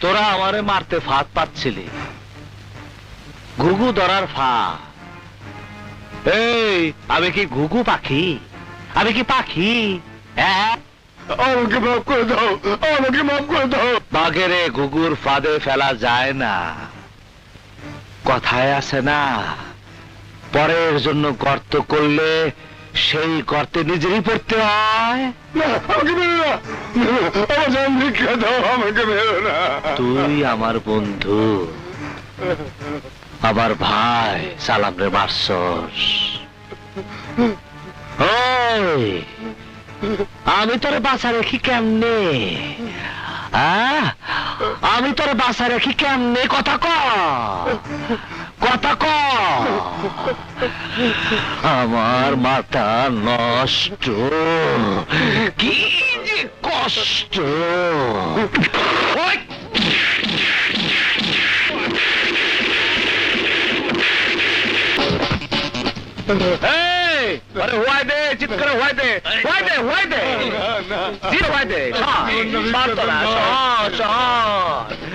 তোরা আমারে মারতে ফাঁদ পাচ্ছিলি। ঘুঘু ধরার ফা এই আমি কি ঘুঘু পাখি? আমি কি পাখি? হ্যাঁ? বাঘেরে ঘুঘুর ফাঁদে ফেলা যায় না। কথায় আছে না পরের জন্য গর্ত করলে সেই গর্তে নিজেরই পড়তে হয়। তুই আমার বন্ধু। আমার ভাই সালাম রে মারছস ওই, আমি তোর বাসা রেখি কেমনে? আমি তোর বাসা রেখি কেমনে? কথা ক। কথা ক আমার মাথা নষ্ট কি যে কষ্ট! আরে হুয়াই দে চিৎকারে হুয়াই দে হুয়াই দে হুয়াই দে না। দে তোরা, শোন।